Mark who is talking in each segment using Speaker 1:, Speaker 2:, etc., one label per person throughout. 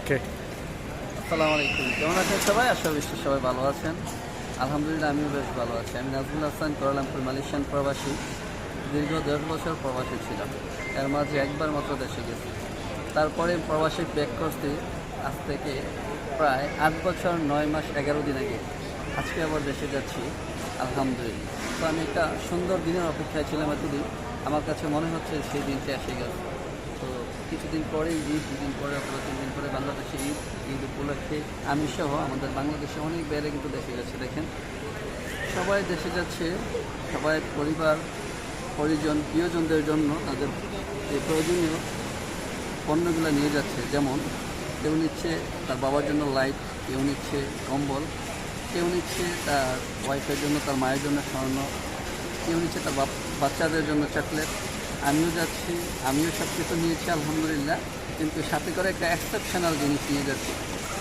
Speaker 1: ওকে
Speaker 2: আসসালামু আলাইকুম। কেমন আছেন সবাই? আশা বিশ্ব সবাই ভালো আছেন। আলহামদুলিল্লাহ, আমিও বেশ ভালো আছি। আমি নাজমুল হাসান কোয়ালালামপুর মালয়েশিয়ান প্রবাসী। দীর্ঘ দেড় বছর প্রবাসী ছিলাম। এর মাঝে একবার মাত্র দেশে গেছি। তারপরে প্রবাসী ব্যাক করতে আজ থেকে প্রায় আট বছর, নয় মাস, এগারো দিন আগে আজকে আবার দেশে যাচ্ছি। আলহামদুলিল্লাহ। তো আমি একটা সুন্দর দিনের অপেক্ষায় ছিলাম এতদিন। আমার কাছে মনে হচ্ছে সেই দিনটা এসে গেছে। কিছুদিন পরে ঈদ, দুদিন পরে অথবা তিন দিন পরে বাংলাদেশে ঈদ ঈদ উপলক্ষে আমি সহ আমাদের বাংলাদেশে অনেক বাইরে কিন্তু দেশে যাচ্ছে, দেখেন। সবাই দেশে যাচ্ছে, সবাই পরিবার, পরিজন, প্রিয়জনদের জন্য তাদের এই প্রয়োজনীয় পণ্যগুলো নিয়ে যাচ্ছে, যেমন কেউ নিচ্ছে তার বাবার জন্য লাইট, কেউ নিচ্ছে কম্বল, কেউ নিচ্ছে তার ওয়াইফের জন্য, তার মায়ের জন্য স্বর্ণ, কেউ নিচ্ছে তার বাচ্চাদের জন্য চকলেট আমিও যাচ্ছি, আমিও সব কিছু নিয়েছি, আলহামদুলিল্লাহ। কিন্তু সাথে করে একটা এক্সেপশনাল জিনিস নিয়ে যাচ্ছি,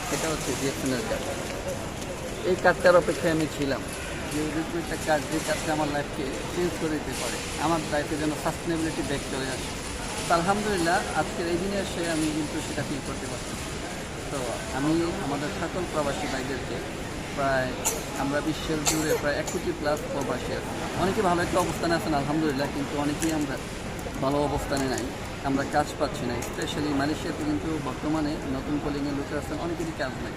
Speaker 2: সেটা হচ্ছে ডিএসএনের কার্ড এই কার্ডটার অপেক্ষায় আমি ছিলাম। যে একটা কার্ড যে কার্ডটা আমার লাইফকে চেঞ্জ করে দিতে পারে, আমার লাইফে যেন সাস্টেনেবিলিটি ব্যাক চলে আসে। তো আলহামদুলিল্লাহ, আজকের এই দিনে এসে আমি কিন্তু সেটা ফিল করতে পারছি। তো আমি আমাদের সকল প্রবাসী ভাইদেরকে প্রায় আমরা বিশ্বের জুড়ে প্রায় এক কোটি প্লাস প্রবাসী আছি। অনেকে ভালো একটা অবস্থানে আছেন, আলহামদুলিল্লাহ, কিন্তু অনেকেই আমরা ভালো অবস্থানে নাই, আমরা কাজ পাচ্ছি না স্পেশালি মালয়েশিয়াতে কিন্তু বর্তমানে নতুন কলিংয়ের লোকের আছেন অনেকেরই কাজ নাই।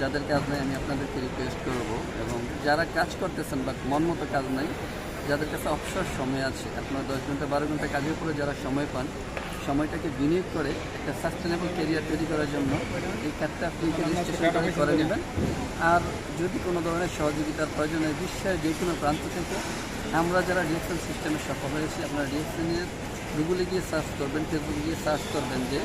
Speaker 2: যাদের কাজ নেই, আমি আপনাদেরকে রিকোয়েস্ট করব এবং যারা কাজ করতেছেন বাট মন মতো কাজ নাই, যাদের কাছে অবসর সময় আছে, আপনার দশ ঘণ্টা, বারো ঘণ্টা কাজের পরে যারা সময় পান সময়টাকে বিনিয়োগ করে একটা সাস্টেনেবল কেরিয়ার তৈরি করার জন্য এই কার্ডটা আপনি রেজিস্ট্রেশন করে নেবেন। আর যদি কোনো ধরনের সহযোগিতার প্রয়োজন হয় বিশ্বের যে কোনো প্রান্ত থেকে আমরা যারা ডিএক্সএন সিস্টেমে সফল হয়েছি আপনারা ডিএক্সএনের গুগলে গিয়ে সার্চ করবেন ফেসবুকে গিয়ে সার্চ করবেন যে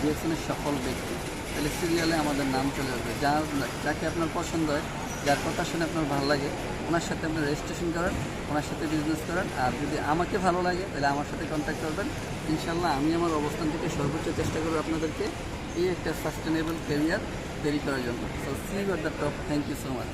Speaker 2: ডিএক্সএনের সফল ব্যক্তি। তাহলে সিরিয়ালে আমাদের নাম চলে আসবে। যার যাকে আপনার পছন্দ হয় যার কথা শুনে আপনার ভালো লাগে, ওনার সাথে আপনি রেজিস্ট্রেশন করেন, ওনার সাথে বিজনেস করেন, আর যদি আমাকে ভালো লাগে, তাহলে আমার সাথে কন্ট্যাক্ট করবেন। ইনশাল্লাহ আমি আমার অবস্থান থেকে সর্বোচ্চ চেষ্টা করব আপনাদেরকে এই একটা সাস্টেনেবল ক্যারিয়ার তৈরি করার জন্য। So see you the top thank you so much